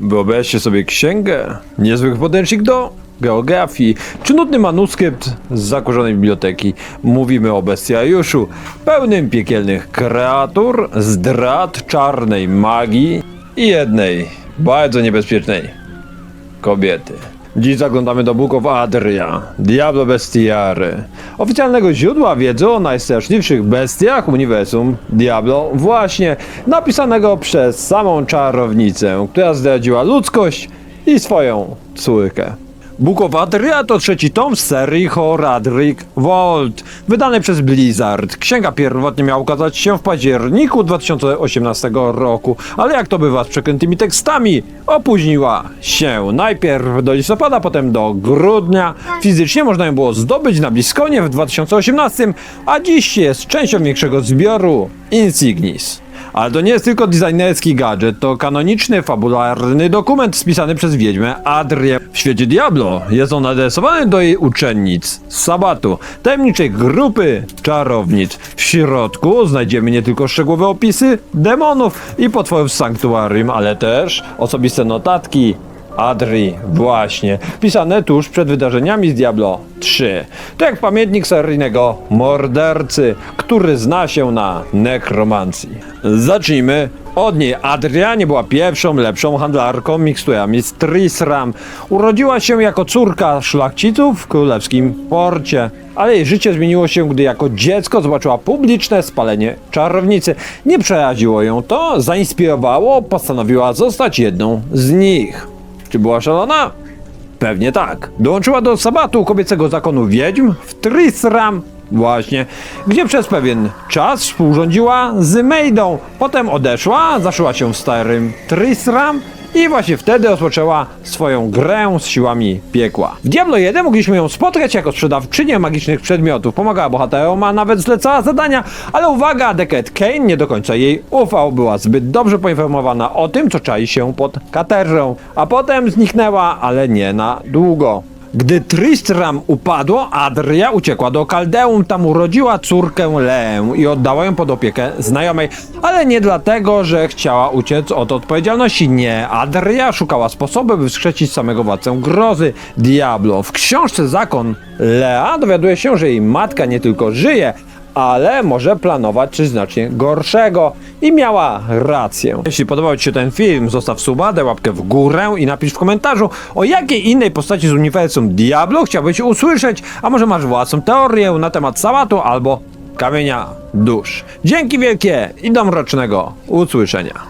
Wyobraźcie sobie księgę, niezwykły podręcznik do geografii, czy nudny manuskrypt z zakurzonej biblioteki. Mówimy o bestiariuszu, pełnym piekielnych kreatur, zdrad czarnej magii i jednej, bardzo niebezpiecznej kobiety. Dziś zaglądamy do Book of Adria, Diablo Bestiary, oficjalnego źródła wiedzy o najstraszliwszych bestiach uniwersum Diablo, właśnie napisanego przez samą czarownicę, która zdradziła ludzkość i swoją córkę. Book of Adria to trzeci tom z serii Horadric Vault, wydany przez Blizzard. Księga pierwotnie miała ukazać się w październiku 2018 roku, ale jak to bywa z przekrętymi tekstami, opóźniła się najpierw do listopada, potem do grudnia. Fizycznie można ją było zdobyć na Bliskonie w 2018, a dziś jest częścią większego zbioru Insignis. Ale to nie jest tylko designerski gadżet, to kanoniczny, fabularny dokument spisany przez wiedźmę Adrię. W świecie Diablo jest on adresowany do jej uczennic z Sabatu, tajemniczej grupy czarownic. W środku znajdziemy nie tylko szczegółowe opisy demonów i potworów z sanktuarium, ale też osobiste notatki, Adri, właśnie. Pisane tuż przed wydarzeniami z Diablo 3. To jak pamiętnik seryjnego mordercy, który zna się na nekromancji. Zacznijmy od niej. Adria nie była pierwszą, lepszą handlarką miksturami z Trisram. Urodziła się jako córka szlachciców w królewskim porcie. Ale jej życie zmieniło się, gdy jako dziecko zobaczyła publiczne spalenie czarownicy. Nie przeraziło ją to, zainspirowało, postanowiła zostać jedną z nich. Czy była szalona? Pewnie tak. Dołączyła do sabatu kobiecego zakonu wiedźm w Trisram. Właśnie, gdzie przez pewien czas współrządziła z Mejdą. Potem odeszła, zaszyła się w starym Trisram i właśnie wtedy rozpoczęła swoją grę z siłami piekła. W Diablo 1 mogliśmy ją spotkać jako sprzedawczynię magicznych przedmiotów. Pomagała bohaterom, a nawet zlecała zadania, ale uwaga, Deket Kane nie do końca jej ufał. Była zbyt dobrze poinformowana o tym, co czai się pod katerzą. A potem zniknęła, ale nie na długo. Gdy Tristram upadło, Adria uciekła do Kaldeum, tam urodziła córkę Leę i oddała ją pod opiekę znajomej, ale nie dlatego, że chciała uciec od odpowiedzialności. Nie, Adria szukała sposobu, by wskrzesić samego władcę grozy, Diablo. W książce Zakon Lea dowiaduje się, że jej matka nie tylko żyje, ale może planować coś znacznie gorszego. I miała rację. Jeśli podobał Ci się ten film, zostaw suba, daj łapkę w górę i napisz w komentarzu, o jakiej innej postaci z uniwersum Diablo chciałbyś usłyszeć, a może masz własną teorię na temat sałatu albo kamienia dusz. Dzięki wielkie i do mrocznego usłyszenia.